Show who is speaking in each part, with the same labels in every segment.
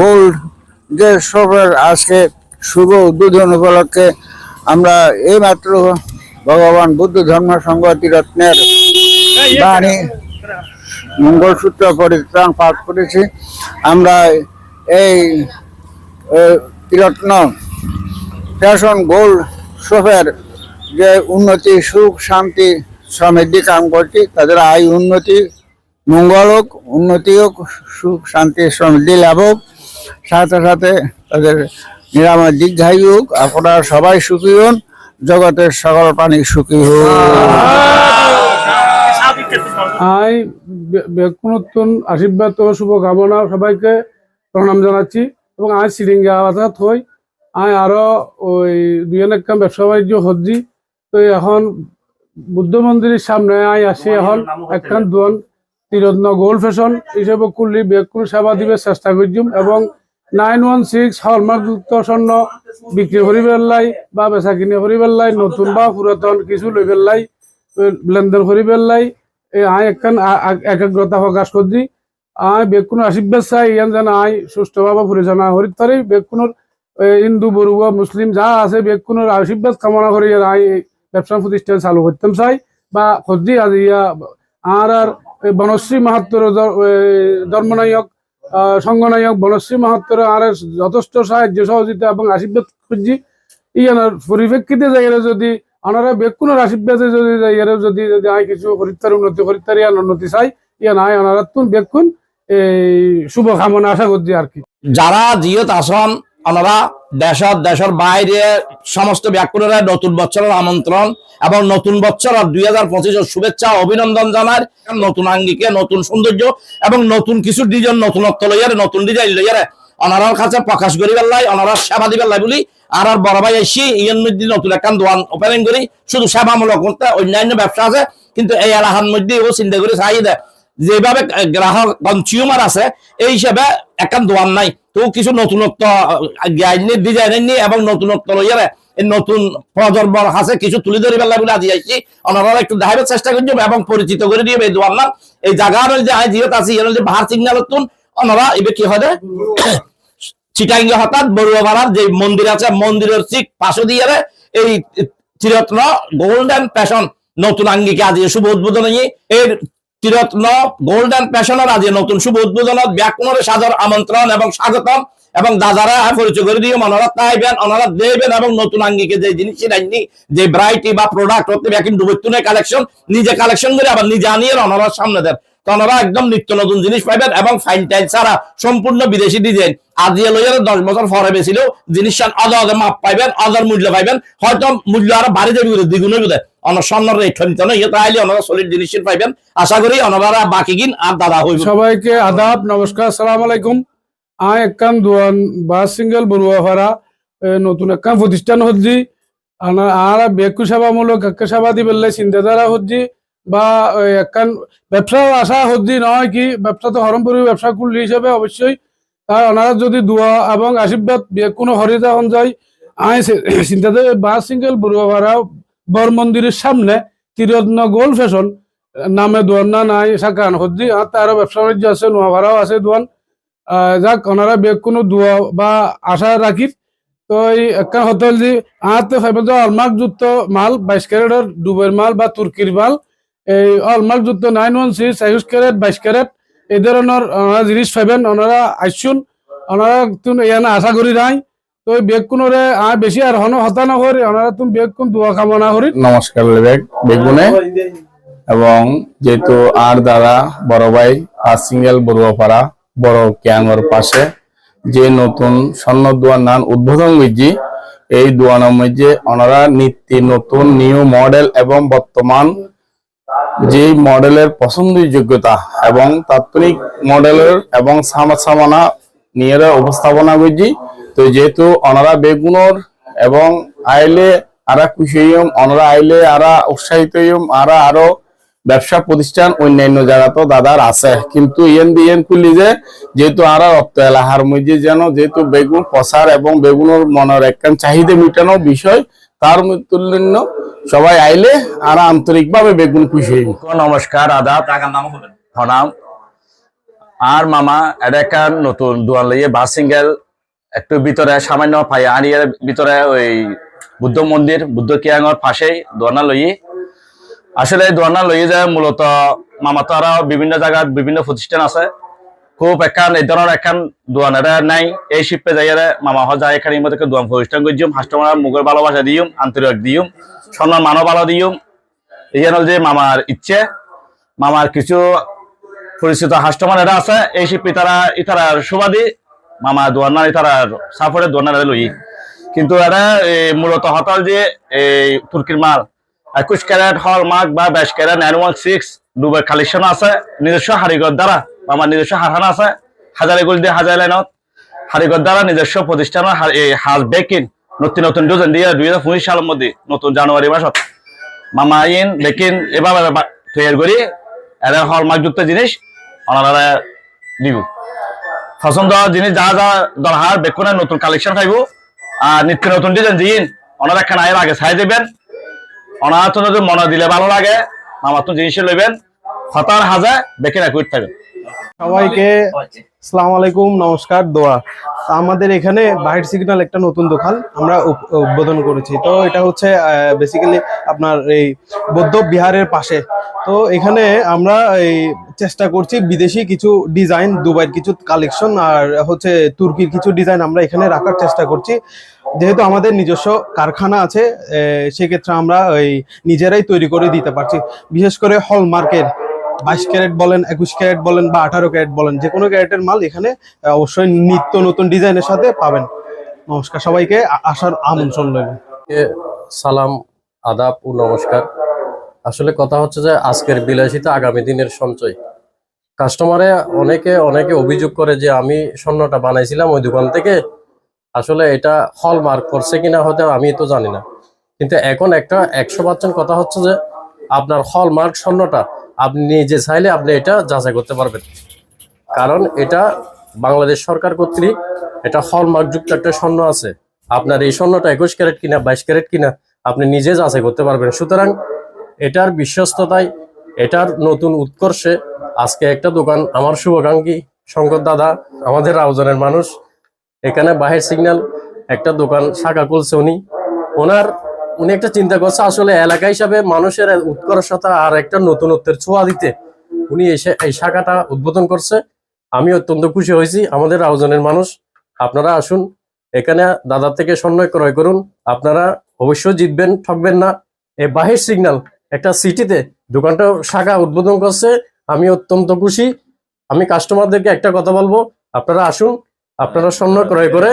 Speaker 1: Gold যে সবের আজকে শুভ উদ্বোধন উপলক্ষে আমরা এইমাত্র ভগবান বুদ্ধ ধর্ম সংঘ তীরত্নের বাণী, মঙ্গলসূত্র পরিত্রাণ পাঠ করেছি। আমরা এই এ, তীরত্ন ফ্যাশন গোল্ড শপের যে উন্নতি সুখ শান্তি সমৃদ্ধি কাম করছি তাদের আয় উন্নতি মঙ্গল হোক উন্নতি হোক সুখ শান্তি সমৃদ্ধি লাভ হোক সাথে সাথে তাদের নিরাময় দীর্ঘায়ু হোক আপনারা সবাই সুখী হন জগতের সকল প্রাণী সুখী হোক।
Speaker 2: আই নতুন আশীর্বাদ শুভকামনা সবাইকে। প্রণাম জানাচ্ছি এবং আজ সিরিঙ্গা আজাদ হই আই আরও ওই দুই একখান ব্যবসা বাণিজ্য হচ্ছি তো এখন বুদ্ধ মন্দিরের সামনে আই আসি এখন একখান দোয়ান তীরত্ন গোল ফ্যাশন। এইসব খুললি বেকুল সেবা দিবে চেষ্টা করছিম এবং নাইন ওয়ান সিক্স হলমার্ক যুক্ত স্বর্ণ বিক্রি করি পেলাই বা বেচা কিনি করি পেলাই নতুন বা পুরাতন কিছু লই পেলাই লেনদেন করি পেলাই এই আই একখান একাগ্রতা প্রকাশ করছি। আই বেকুন আশীর্বাদ চাই ইয়ান যেন আই সুষ্ঠুভাবে পরিচালনা তারই বেকুনোর হিন্দু বড়ুয়া মুসলিম যা আছে বেকুনোর আশীর্বাদ কামনা করি আই এই ব্যবসা প্রতিষ্ঠান চালু করতাম চাই। বা খোঁজি আজ ইয়া আর আর বনশ্রী মাহাত্তর ধর্মনায়ক আহ, বনশ্রী মাহাত্তর আর যথেষ্ট সাহায্য সহযোগিতা এবং আশীর্বাদ খুঁজি। ইয়ানোর পরিপ্রেক্ষিতে যাইলে যদি আনারা বেকুনের আশীর্বাদে যদি যাইলে যদি যদি আয় কিছু হরিত্তার উন্নতি হরিত্তার ইয়ান উন্নতি চাই। ইয়ান আয় আনারা তুন বেকুন এই শুভ কামনা আশা করছি আর কি।
Speaker 3: যারা আসন দেশত, দেশের বাইরে সমস্ত নতুন বছরের আমন্ত্রণ এবং নতুন বছর আর দুই হাজার পঁচিশের শুভেচ্ছা, অভিনন্দন জানার নতুন আঙ্গিকে, নতুন সৌন্দর্য এবং নতুন কিছু ডিজাইন, নতুনত্ব লইয়ারে, নতুন ডিজাইন লইয়ারে কাছে প্রকাশ করি সেবা দিবে লাই বলি আর আর বড় ভাই এসি মধ্যে নতুন একটা দোকান ওপেনিং করি। শুধু সেবামূলক করতে, অন্যান্য ব্যবসা আছে, কিন্তু এই এলাকার মধ্যে ও চিন্তা করে চাই দেয় যেভাবে গ্রাহক কনজিউমার আছে, এই হিসাবে একান দোয়ান নাই। তো কিছু নতুনত্ব ডিজাইন নি এবং নতুনত্ব লইয়ারে নতুন প্রজন্মর কাছে কিছু তুলে ধরি পেলা বলে আজি আইছি। ওনারা একটু দেখাবার চেষ্টা করছি এবং পরিচিত করে দিয়ে এই দোয়ান নাম এই জায়গার যে আই আছি এর যে বাহার সিগন্যাল তুন। ওনারা এবার কি হয় চিটাঙ্গি হঠাৎ বড়ুয়া যে মন্দির আছে, মন্দিরের ঠিক পাশে দিয়ে এই চিরত্ন গোল্ডেন প্যাশন নতুন আঙ্গিকে আজ শুভ উদ্বোধন এর চিরত্ন গোল্ডেন প্যাশনের আজ নতুন শুভ উদ্বোধনত ব্যাকুণের সাদর আমন্ত্রণ এবং স্বাগতম এবং দাদারা পরিচয় করে দিয়ে মনোরা তাইবেন ওনারা দেবেন এবং নতুন আঙ্গিকে যে জিনিস আইনি যে ভ্যারাইটি বা প্রোডাক্ট হতে ব্যাকিং ডুবুতুনে কালেকশন নিজে কালেকশন করে আবার নিজে আনিয়ে ওনারা সামনে দেন। ওনারা একদম নিত্য নতুন জিনিস পাইবেন এবং ফাইন টাইল ছাড়া সম্পূর্ণ বিদেশি ডিজাইন আজিয়ে লইয়ার দশ বছর পরে বেছিল জিনিস অদ অদ মাপ পাইবেন, অদর মূল্য পাইবেন, হয়তো মূল্য আরও বাড়ি যাবে দ্বিগুণ বুঝে অনস্বর্ণর রেট নিতে নয় ইয়ে তাইলে জিনিস পাইবেন। আশা করি ওনারা বাকি কিন আর দাদা হইব।
Speaker 2: সবাইকে আদাব, নমস্কার সালাম আলাইকুম। আয় একখান দোয়ান বা সিঙ্গেল বড়ুয়া ভাড়া নতুন একখান প্রতিষ্ঠান হচ্ছি আর বেকু সেবামূলক একটা সেবা দি বেললে চিন্তাধারা হচ্ছি বা একখান ব্যবসা আশা হচ্ছি নয় কি, ব্যবসা তো হরমপুরি ব্যবসা করলি হিসেবে অবশ্যই। তাই ওনারা যদি দোয়া এবং আশীর্বাদ কোনো হরিতা হন যায়, আয় চিন্তাধারা বা সিঙ্গেল বড়ুয়া ভাড়া বর মন্দিরের সামনে তীরত্ন গোল ফ্যাশন। নামে দোয়ান না নাই সাকান হদ্দি, আর তারও ব্যবসা বাণিজ্য আছে, নোয়া ভাড়াও আছে দোয়ান। যাক, ওনারা বেগ কোনো দোয়া বা আশা রাখি তো এই একটা হোটেল দি, আহাতে ফাইবে যে অলমার্ক যুক্ত মাল, বাইশ ক্যারেটের ডুবের মাল বা তুর্কির মাল। এই অলমার্ক যুক্ত নাইন ওয়ান সিক্স একুশ ক্যারেট, বাইশ ক্যারেট। এই ধরনের ওনারা জিনিস পাইবেন ওনারা আইসুন। ওনারা এখানে আশা করি নাই। তো এই বেগ কোনরে আর বেশি আর হন হতা না করি ওনারা তুমি বেগ কোন দোয়া কামনা করি
Speaker 4: নমস্কার বেগ বেগুনে এবং যেহেতু আর দাদা, বড় ভাই আর সিঙ্গেল বড়ুয়াপাড়া বড় ক্যাঙ্গর পাশে যে নতুন স্বর্ণ দোয়ার নান উদ্বোধন হয়েছি এই দোয়ানের মধ্যে ওনারা নিত্য নতুন নিউ মডেল এবং বর্তমান যে মডেলের পছন্দের যোগ্যতা এবং তাৎক্ষণিক মডেলের এবং সামা- সামানা নিয়ে উপস্থাপনা করছি তো যেহেতু ওনারা বেগুনোর এবং আইলে আরা খুশি হইম ওনারা আইলে আরা উৎসাহিত হইম আরা আরও ব্যবসা প্রতিষ্ঠান অন্যান্য জায়গা তো দাদার আছে। কিন্তু ইয়েন দিয়েন কুলি যে যেহেতু আর রক্ত এলাহার মধ্যে যেন যেহেতু বেগুন প্রসার এবং বেগুনের মনের একখান চাহিদা মিটানো বিষয় তার তুল্য সবাই আইলে আর আন্তরিকভাবে বেগুন খুশি।
Speaker 5: নমস্কার আদাব। প্রণাম। আর মামা এটা একটা নতুন দোয়ান লইয়ে বাস সিঙ্গেল একটু ভিতরে সামান্য এর ভিতরে ওই বুদ্ধ মন্দির, বুদ্ধ কিয়াঙর পাশেই দোয়ানা লইয়ে। আসলে দোয়ানা লইয়ে যায় মূলত মামা তো আরও বিভিন্ন জায়গার বিভিন্ন প্রতিষ্ঠান আছে। খুব এখান এই ধরনের এখান দোয়ান এটা নাই। এই শিল্পে যাই মামা হওয়া যায় এখানে মধ্যে দোয়ান প্রতিষ্ঠান করছিম হাস্টমার মুখের ভালোবাসা দিম আন্তরিক দিম সম্মান মানব ভালো দিম এই যে মামার ইচ্ছে, মামার কিছু পরিচিত এরা আছে। এই শিল্পী তারা ইতারার সুবাদী মামা দোয়ান্নার ইতারার সাফরে দোয়ান্নার লই। কিন্তু এরা মূলত হতাল যে এই তুর্কির মাল। একুশ ক্যারেট হল মার্ক বা বাইশ ক্যারেট নাইন ওয়ান সিক্স দুবার কালেকশন আছে। নিজস্ব হারিগর দ্বারা আমার নিজস্ব হারহানা আছে। হাজারে গুল দিয়ে হাজার লাইনত। হারিগর দ্বারা নিজস্ব প্রতিষ্ঠানের হাজ বেকিন। নতুন নতুন ডোজন দিয়ে দুই হাজার পঁচিশ সালের মধ্যে নতুন জানুয়ারি মাসত মামা আইন, বেকিন এভাবে তৈরি করি। এরা হলমার্ক যুক্ত জিনিস, ওনারা দিব। পছন্দ জিনিস যা যা দরহার বেকুনের নতুন কালেকশন খাইব আর নিত্য নতুন ডিজাইন জিন ওনার একখান আয়ের আগে ছাই দেবেন। ওনারা তো মনে দিলে ভালো লাগে আমার তো জিনিস লইবেন হতার হাজার বেকিনা কুইট থাকবেন
Speaker 6: সবাইকে সালাম আলাইকুম, নমস্কার, দোয়া। আমাদের এখানে বাহির সিগন্যাল একটা নতুন দোকান আমরা উদ্বোধন করেছি। তো এটা হচ্ছে বেসিক্যালি আপনার এই বৌদ্ধ বিহারের পাশে। তো এখানে আমরা এই চেষ্টা করছি বিদেশি কিছু ডিজাইন দুবাইয়ের কিছু কালেকশন আর হচ্ছে তুর্কির কিছু ডিজাইন আমরা এখানে রাখার চেষ্টা করছি। যেহেতু আমাদের নিজস্ব কারখানা আছে সেক্ষেত্রে আমরা ওই নিজেরাই তৈরি করে দিতে পারছি। বিশেষ করে হলমার্কের বাইশ ক্যারেট বলেন, একুশ ক্যারেট বলেন বা আঠারো ক্যারেট বলেন, যে কোনো ক্যারেটের মাল এখানে অবশ্যই নিত্য নতুন ডিজাইনের সাথে পাবেন। নমস্কার সবাইকে আসার আমন্ত্রণ রইল।
Speaker 7: সালাম, আদাব ও নমস্কার। আসলে কথা হচ্ছে যে, আজকের বিলাসিতা আগামী দিনের সঞ্চয়। কাস্টমারে অনেকে অনেকে অভিযোগ করে যে, আমি স্বর্ণটা বানাইছিলাম ওই দোকান থেকে, আসলে এটা হল মার্ক করছে কিনা হতে আমি তো জানি না। কিন্তু এখন একটা একশো পার্সেন্ট কথা হচ্ছে যে, আপনার হল মার্ক স্বর্ণটা আপনি নিজে চাইলে আপনি এটা যাচাই করতে পারবেন। কারণ এটা বাংলাদেশ সরকার কর্তৃক এটা হলমার্ক যুক্ত একটা স্বর্ণ আছে। আপনার এই স্বর্ণটা একুশ ক্যারেট কিনা, বাইশ ক্যারেট কিনা, আপনি নিজে যাচাই করতে পারবেন। সুতরাং এটার বিশ্বস্ততায়, এটার নতুন উৎকর্ষে আজকে একটা দোকান, আমার শুভাকাঙ্ক্ষী শঙ্কর দাদা, আমাদের রাউজানের মানুষ, এখানে বাহির সিগন্যাল, একটা দোকান শাখা খুলছে উনি। ওনার উনি একটা চিন্তা করছে, আসলে এলাকা হিসাবে মানুষের উৎকর্ষতা আর একটা নতুনত্বের ছোঁয়া দিতে উনি এসে এই শাখাটা উদ্বোধন করছে। আমি অত্যন্ত খুশি হয়েছি, আমাদের রাউজানের মানুষ। আপনারা আসুন, এখানে দাদার থেকে স্বর্ণ ক্রয় করুন। আপনারা অবশ্যই জিতবেন, ঠকবেন না। এ বাহির সিগন্যাল, একটা সিটিতে দোকানটা শাখা উদ্বোধন করছে, আমি অত্যন্ত খুশি। আমি কাস্টমারদেরকে একটা কথা বলব, আপনারা আসুন, আপনারা স্বর্ণ ক্রয় করে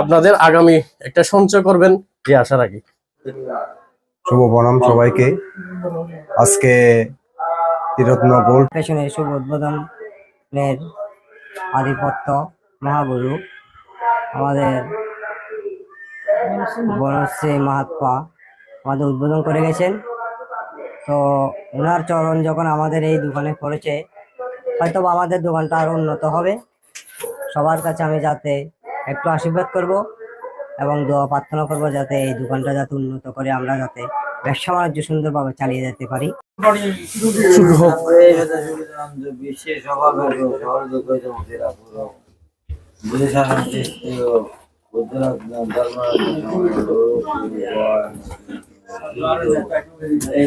Speaker 7: আপনাদের আগামী একটা সঞ্চয় করবেন, এই আশা রাখি।
Speaker 8: শুভ বনাম সবাইকে। আজকে তীরত্ন গোল্ড
Speaker 9: ফেশনের শুভ উদ্বোধনের আধিপত্য মহাগুরু, আমাদের বনশ্রী মাহাত্মা আমাদের উদ্বোধন করে গেছেন। তো ওনার চরণ যখন আমাদের এই দোকানে পড়েছে হয়তো আমাদের দোকানটা আরও উন্নত হবে। সবার কাছে আমি যাতে একটু আশীর্বাদ করব। এবং দোয়া প্রার্থনা করব যাতে এই দোকানটা যাতে উন্নত করে আমরা যাতে ব্যবসা বাণিজ্য সুন্দরভাবে চালিয়ে যেতে পারি।
Speaker 10: এই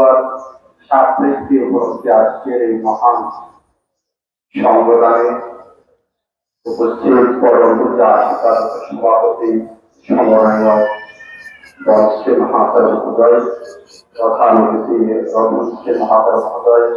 Speaker 11: সাবৃষ্টি উপলক্ষে আজকের এই মহান সংগ্রামে উপস্থিত পরম পূজা সভাপতি সমন্বয়ক বর্ষে মহাতার মহোদয় মহাতার মহোদয়